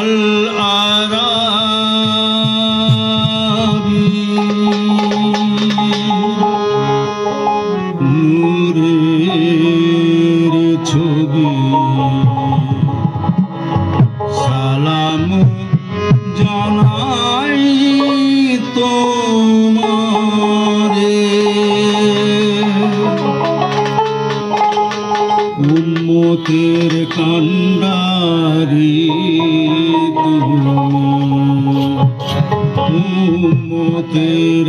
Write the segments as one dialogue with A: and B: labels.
A: Allah. তুমি উম্মতের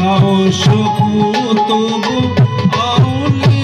A: সাহস তবু আউলি